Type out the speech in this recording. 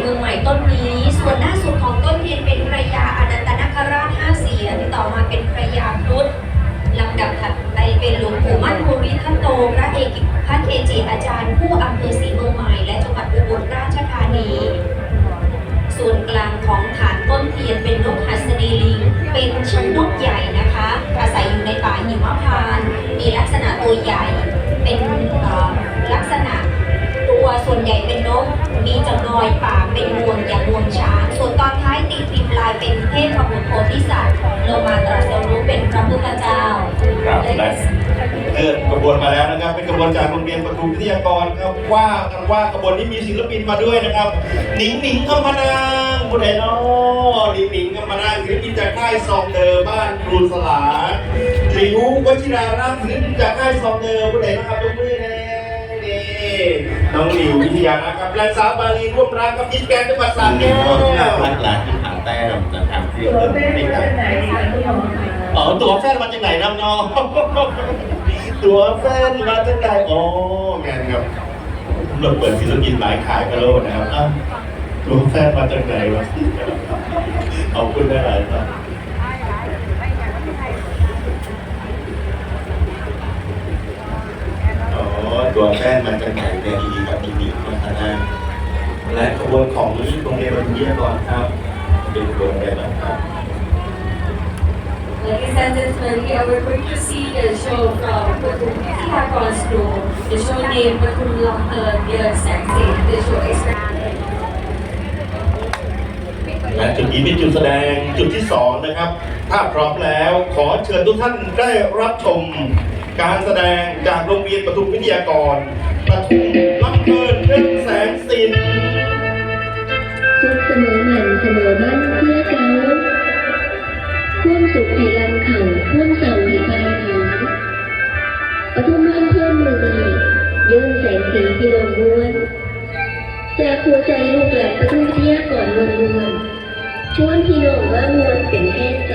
เมืองใหม่ต้นนี้ ส่วนหน้าสุดของต้นเทียนเป็นพระยาอนันตนาคราชห้าเสียนต่อมาเป็นพระยาครุฑลำดับถัดไปเป็นหลวงปู่มั่นภูริทัตโตพระเอกพระเกจิอาจารย์ผู้อำเภอศรีเมืองใหม่และจังหวัดอุบลราชธานี ส่วนกลางของฐานต้นเทียนเป็นนกหัสดีลิงเป็นชื่อนกใหญ่นะคะ อาศัยอยู่ในป่าหิมพานต์มีลักษณะตัวใหญ่เป็นลักษณะตัวส่วนใหญ่เป็นนก มีจำนอยปากเป็นงวงอย่างงวงช้าง ส่วนตอนท้ายตีพิมพ์ลายเป็นเทพบุตรโพธิสัตว์ลงมาตรัสรู้เป็นพระพุทธเจ้าครับและเกิดกระบวนมาแล้วนะครับ เป็นกระบวนจากโรงเรียนปทุมวิทยากรครับว่ากันว่ากระบวนนี้มีศิลปินมาด้วยนะครับ หนิงหนิงคำพนางผู้ใดเนาะหนิงหนิงคำพนางศิลปินจากค่ายซองเดอร์บ้านครูสลาหลิววชิรารัตน์ศิลปินจากค่ายซองเดอร์ผู้ใดนะครับยกมือน่นี่ น้องหลิววิทยานะครับและสาวบาลีร่วมรักกับยิสแกนจังหวัดสระแก้วรักหลานที่หางแต้มจะทำเพื่อเติมให้กันอ๋อตัวแฟนมาจากไหนน้ำน้องตัวแฟนมาจากไหนอ๋อแมนครับเราเปิดศิลปินหลายขายกระโลดนะครับอ้าวตัวแฟนมาจากไหนวะขอบคุณได้หลายครับอ๋อ ตัวแฟนมาจากไหนแดนดีกับดีดีมาทางและขบวนของโรงเรียนบรรยากรครับ เป็นขบวนอะไรบ้างครับ Ladies and gentlemen, here we're going to see the show from Patum Pithiakon School. The show name Patum Lamper Year Sexy. The show is และจุดนี้เป็นจุดแสดงจุดที่สองนะครับ ถ้าพร้อมแล้วขอเชิญทุกท่านได้รับชม การแสดงจากโรงเรียนปทุมวิทยากรปทุมลำเพลินเรื่องแสงสินสุขเสมอหมันเสมอบ้านเพื่อเขาพ่วงสุขให้ลำเข่าพ่วงเสาให้ปาหางปทุมบ้านเพื่อนมือดียื่นแสงสีที่ลงม้วนจากหัวใจลูกหลานปทุมวิทยากรลงม้วนชวนพี่น้องว่ามวนเป็นแค่ใจ